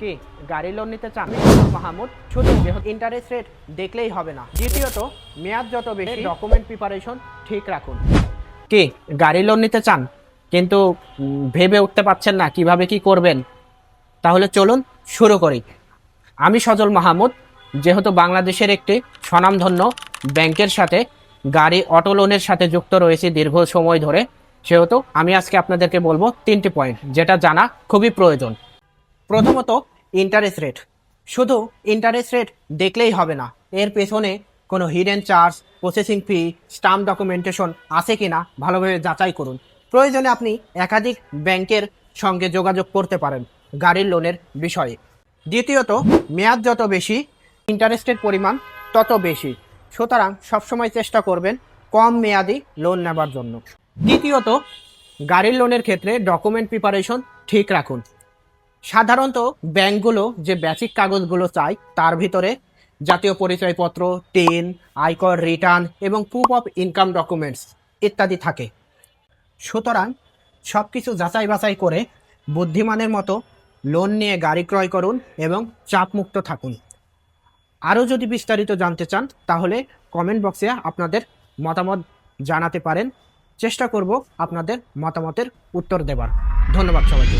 কি? গাড়ি লোন নিতে চান? মাহমুদ শুধু যেহেতু ইন্টারেস্ট রেট দেখলেই হবে না। দ্বিতীয়ত মেয়াদ যত বেশি ডকুমেন্ট প্রিপারেশন ঠিক রাখুন। কি? গাড়ি লোন নিতে চান কিন্তু ভেবে উঠতে পারছেন না কীভাবে কি করবেন তাহলে চলুন শুরু করি। আমি সজল মাহমুদ যেহেতু বাংলাদেশের একটি স্বনামধন্য ব্যাংকের সাথে গাড়ি অটো লোনের সাথে যুক্ত রয়েছে দীর্ঘ সময় ধরে সেহেতু আমি আজকে আপনাদেরকে বলব তিনটি পয়েন্ট যেটা জানা খুবই প্রয়োজন। প্রথমত ইন্টারেস্ট রেট শুধু ইন্টারেস্ট রেট দেখলেই হবে না। এর পেছনে কোনো hidden charge processing fee stamp documentation আছে কি না ভালোভাবে যাচাই করুন। প্রয়োজনে আপনি একাধিক ব্যাংকের সঙ্গে যোগাযোগ করতে পারেন গাড়ির লোনের বিষয়ে। দ্বিতীয়ত, মেয়াদ যত বেশি ইন্টারেস্টের পরিমাণ তত বেশি। সুতরাং সবসময় চেষ্টা করবেন কম মেয়াদি লোন নেবার জন্য। দ্বিতীয়ত, গাড়ির লোনের ক্ষেত্রে ডকুমেন্ট প্রিপারেশন ঠিক রাখুন। সাধারণত ব্যাংকগুলো যে বেসিক কাগজগুলো চায়, তার ভিতরে জাতীয় পরিচয়পত্র টেন আয়কর রিটার্ন এবং প্রুফ অফ ইনকাম ডকুমেন্টস ইত্যাদি থাকে। সুতরাং সব কিছু যাচাই বাছাই করে বুদ্ধিমানের মতো লোন নিয়ে গাড়ি ক্রয় করুন এবং চাপমুক্ত থাকুন। আরও যদি বিস্তারিত জানতে চান, তাহলে কমেন্ট বক্সে আপনাদের মতামত জানাতে পারেন। চেষ্টা করব আপনাদের মতামতের উত্তর দেবার। ধন্যবাদ সবাইকে।